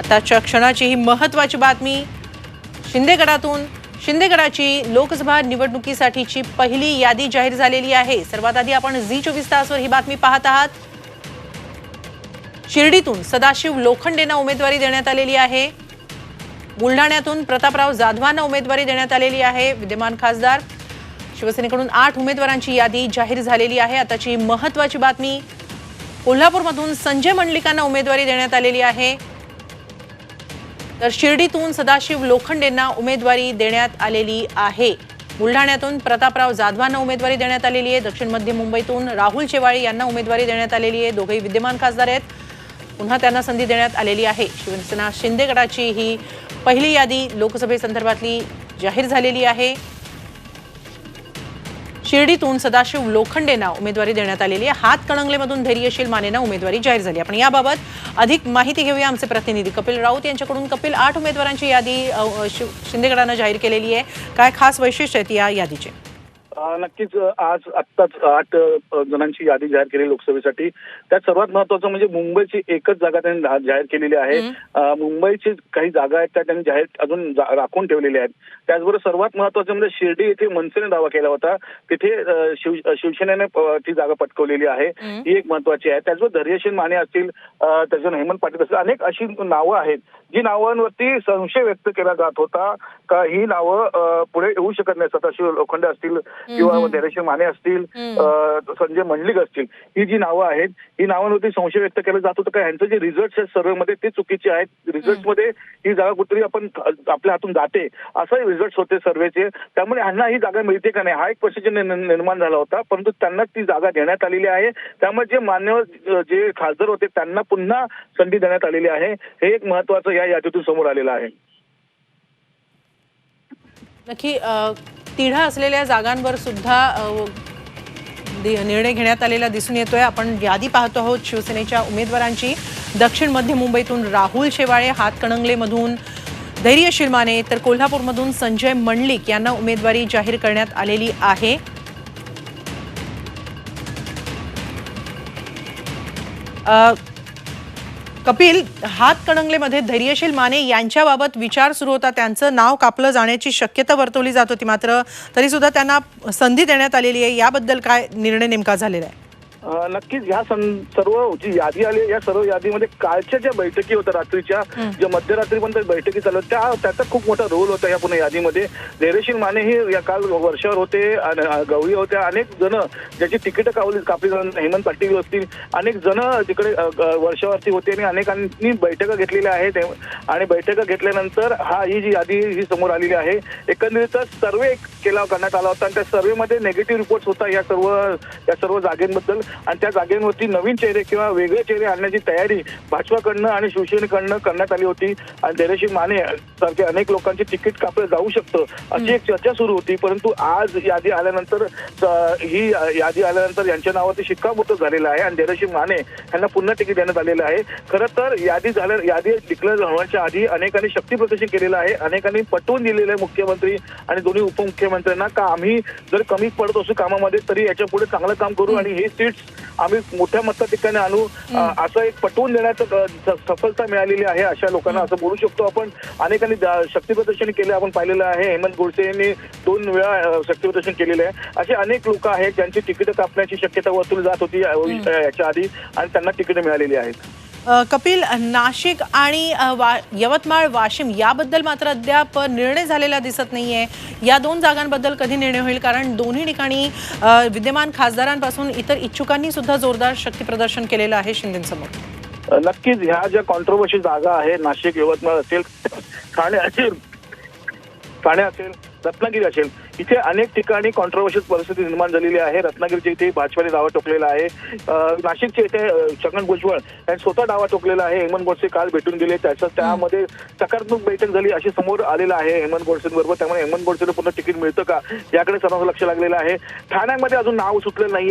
आताच्या क्षणाची ही महत्वाची बातमी शिंदेगडातून. शिंदेगडाची लोकसभा निवडणुकीसाठीची पहिली यादी जाहीर झालेली आहे. सर्वात आधी आपण झी चोवीस तासवर ही बातमी पाहत आहात. शिर्डीतून सदाशिव लोखंडेंना उमेदवारी देण्यात आलेली आहे. बुलढाण्यातून प्रतापराव जाधवांना उमेदवारी देण्यात आलेली आहे. विद्यमान खासदार शिवसेनेकडून आठ उमेदवारांची यादी जाहीर झालेली आहे. आताची महत्वाची बातमी कोल्हापूरमधून संजय मंडलिकांना उमेदवारी देण्यात आलेली आहे. तर शिर्डीतून सदाशिव लोखंडेंना उमेदवारी देण्यात आलेली आहे. बुलढाण्यातून प्रतापराव जाधवांना उमेदवारी देण्यात आलेली आहे. दक्षिण मध्य मुंबईतून राहुल शेवाळे यांना उमेदवारी देण्यात आलेली आहे. दोघेही विद्यमान खासदार आहेत. पुन्हा त्यांना संधी देण्यात आलेली आहे. शिवसेना शिंदेगडाची ही पहिली यादी लोकसभेसंदर्भातली जाहीर झालेली आहे. शिर्डीतून सदाशिव लोखंडेंना उमेदवारी देण्यात आलेली आहे. हातकणंगलेमधून धैर्यशील मानेना उमेदवारी जाहीर झाली आपण याबाबत अधिक माहिती घेऊया आमचे प्रतिनिधी कपिल राऊत यांच्याकडून. कपिल आठ उमेदवारांची यादी शिव- शिंदेगडानं जाहीर केलेली आहे. काय खास वैशिष्ट्य आहेत या यादीचे? नक्कीच आज आत्ताच आठ जणांची यादी जाहीर केली लोकसभेसाठी. त्यात सर्वात महत्वाचं म्हणजे मुंबईची एकच जागा त्यांनी जाहीर केलेली आहे. मुंबईची काही जागा आहेत त्या त्यांनी जाहीर अजून राखून ठेवलेल्या आहेत. त्याचबरोबर सर्वात महत्वाचं म्हणजे शिर्डी येथे मनसेने दावा केला होता. तिथे शिव शिवसेनेने ती जागा पटकवलेली आहे. ही एक महत्वाची आहे. त्याचबरोबर धैर्यशील माने असतील अ, त्याच्यावर हेमंत पाटील असतील अनेक अशी नावं आहेत जी नावांवरती संशय व्यक्त केला जात होता. का ही नावं पुढे येऊ शकत नाही सदाशिव लोखंडे असतील किंवा. धैर्यशील माने असतील संजय मंडलिक असतील ही जी नावं आहेत ही नावांवरती संशय व्यक्त केला जात. होतं का ह्यांचं जे रिझल्ट आहेत सर्वेमध्ये ते चुकीचे आहेत. रिझल्टमध्ये ही जागा कुठेतरी आपण आपल्या हातून जाते. असं रिझल्ट होते सर्वेचे. त्यामुळे ह्यांना ही जागा मिळते का नाही हा एक प्रश्न निर्माण झाला होता. परंतु त्यांना ती जागा देण्यात आलेली आहे. त्यामुळे जे मान्यवर जे खासदार होते त्यांना पुन्हा संधी देण्यात आलेली आहे. हे एक महत्वाचं या यादीतून समोर आलेलं आहे. नक्की तिढा असलेल्या जागांवर सुद्धा निर्णय घेण्यात आलेला दिसून येतोय. आपण यादी पाहतो आहोत शिवसेनेच्या उमेदवारांची. दक्षिण मध्य मुंबईतून राहुल शेवाळे हातकणंगलेमधून धैर्यशील माने तर कोल्हापूरमधून संजय मंडलिक यांना उमेदवारी जाहीर करण्यात आलेली आहे. कपिल हातकणंगलेमध्ये धैर्यशील माने यांच्याबाबत विचार सुरू होता. त्यांचं नाव कापलं जाण्याची शक्यता वर्तवली जात होती मात्र तरीसुद्धा त्यांना संधी देण्यात आलेली आहे. याबद्दल काय निर्णय नेमका झालेला आहे? नक्कीच ह्या सर्व जी यादी आली या सर्व यादीमध्ये कालच्या ज्या बैठकी होत्या रात्रीच्या ज्या मध्यरात्रीपर्यंत बैठकी चालू त्या त्याचा खूप मोठा रोल होता या पुणे यादीमध्ये. धैर्यशील माने हे या काल वर्षावर होते गवळी होत्या. अनेक जण ज्याची तिकीट कावली कापली हेमंत पाटील असतील. अनेक जण तिकडे वर्षावरती होते आणि अनेकांनी बैठका घेतलेल्या आहेत. आणि बैठका घेतल्यानंतर हा ही जी यादी ही समोर आलेली आहे एकंदरीतच सर्वे केला करण्यात आला होता. आणि त्या सर्वेमध्ये नेगेटिव्ह रिपोर्ट होता या सर्व या सर्व जागेंबद्दल. आणि त्या जागेंवरती नवीन चेहरे किंवा वेगळे चेहरे आणण्याची तयारी भाजपाकडनं आणि शिवसेनेकडनं करण्यात आली होती. आणि धैर्यशील माने सारखे अनेक लोकांची तिकीट कापलं जाऊ शकतं अशी एक चर्चा सुरू होती. परंतु आज यादी आल्यानंतर ही यादी आल्यानंतर यांच्या नावावरती शिक्कामोर्तब झालेलं आहे आणि धैर्यशील माने यांना पुन्हा तिकीट देण्यात आलेलं आहे. खरं तर यादी झाल्या यादी डिक्लेअर होण्याच्या आधी अनेकांनी शक्ती प्रदर्शन केलेलं आहे. अनेकांनी पटवून दिलेलं आहे मुख्यमंत्री आणि दोन्ही उपमुख्यमंत्र्यांना का आम्ही जर कमी पडत असू कामामध्ये तरी याच्यापुढे चांगलं काम करू आणि हे सीट्स आम्ही मोठ्या मताधिकाने आणू. असं एक पटवून देण्याचं सफलता मिळालेली आहे अशा लोकांना असं बोलू शकतो आपण. अनेकांनी शक्ती प्रदर्शन केले आपण पाहिलेलं आहे. हेमंत गोडसे यांनी दोन वेळा शक्ती प्रदर्शन केलेलं आहे. असे अनेक लोक आहेत ज्यांची तिकीट कापण्याची शक्यता वर्तवली जात होती याच्या आधी आणि त्यांना तिकीट मिळालेली आहेत. कपिल नाशिक आणि वा यवतमाळ वाशिम याबद्दल मात्र अद्याप निर्णय झालेला दिसत नाहीये. या दोन जागांबद्दल कधी निर्णय होईल? कारण दोन्ही ठिकाणी विद्यमान खासदारांपासून इतर इच्छुकांनी सुद्धा जोरदार शक्तीप्रदर्शन केलेलं आहे शिंदेसमोर. नक्कीच ह्या ज्या कॉन्ट्रोवर्सी जागा आहे नाशिक यवतमाळ असेल ठाणे असेल ठाणे असेल रत्नागिरी असेल इथे अनेक ठिकाणी कॉन्ट्रोवर्शियल परिस्थिती निर्माण झालेली आहे. रत्नागिरीच्या इथे भाजपाने दावा टोकलेला आहे. अं, नाशिकच्या इथे छगन भुजबळ यांनी स्वतः दावा टोकलेला आहे. हेमंत गोडसे काल भेटून गेले. त्याचं त्यामध्ये सकारात्मक बैठक झाली अशी समोर आलेलं आहे हेमंत गोडसेंबरोबर. त्यामुळे हेमंत गोडसेला पुन्हा तिकीट मिळतं का? याकडे सर्वांचं लक्ष लागलेलं आहे. ठाण्यामध्ये अजून नाव सुटलेलं नाहीये.